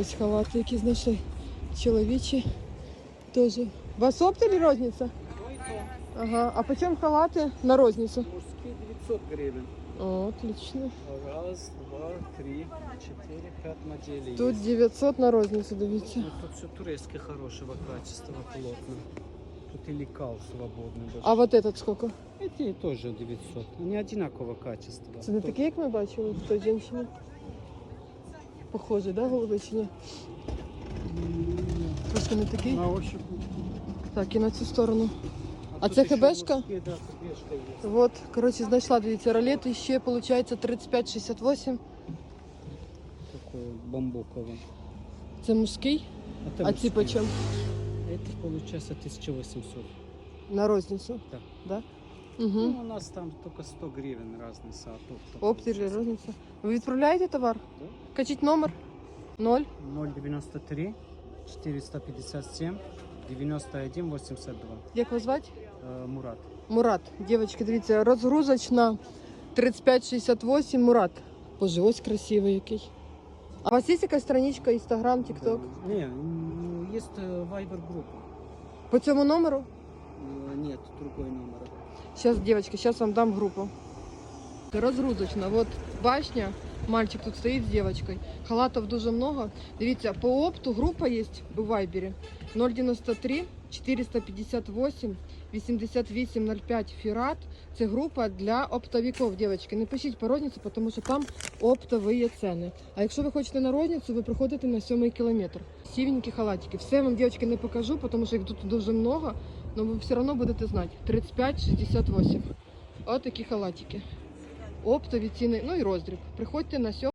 Ось халати, які знайшли. Чоловічі. Теж. У вас опт или розниця? Ага. А по чому халати на розницю? Мужские 900 гривен. О, отлично. Раз, два, три, четыре, пять моделей Тут есть. 900 на розницю, дивіться. Ну, тут все турецкое хорошего качества, плотно. Тут и лекал свободный. даже. А вот этот сколько? Эти тоже 900. Они одинакового качества. Це не Тут такі, як ми бачили в той жінці? Похоже, да, голуби чи ні? Трошки не такий. На ощупь. Так, Так, і на цю сторону. А тут це еще хебешка? мужские, Да, хебешка есть. Вот, коротше, знайшла, дивіться, ролет і ще, виходить, 35-68. Такой бамбуковый. Це мужський, Это а ці мужские. по чому? Это получается 1800. На розницю. Да. Да? Ну, Угу. у нас там только 100 гривен разница. А тут Опт или розниця. Ви відправляєте товар? Да. Кажіть номер. 0. 093 457 91 82. Як вас звати? Э, Мурат. Мурат. Дівчатки, дивіться, розгрузочна 3568 Мурат. Боже, ось красивий який. А у вас є якась страничка, інстаграм, тікток? Не, м, есть э, Viber группа. По цьому номеру? Э, Нет, другой номер. Сейчас, девочки, сейчас вам дам группу. Розгрузочна. Вот башня. Мальчик тут стоїть з девочкой. Халатов дуже много. Дивіться, по опту група є у Вайбері. 093 458 8805 Фірат. Це група для оптовиків, дівчатки. Не пишіть по розницю, тому що там оптові ціни. А якщо ви хочете на розницю, ви приходите на сьомий кілометр. Сівенькі халатики. Все вам, дівчатки, не покажу, тому що їх тут дуже много. Но ви все одно будете знати. 35-68. От такі халатики. Оптові ціни, ну і роздріб. Приходьте на сьомий.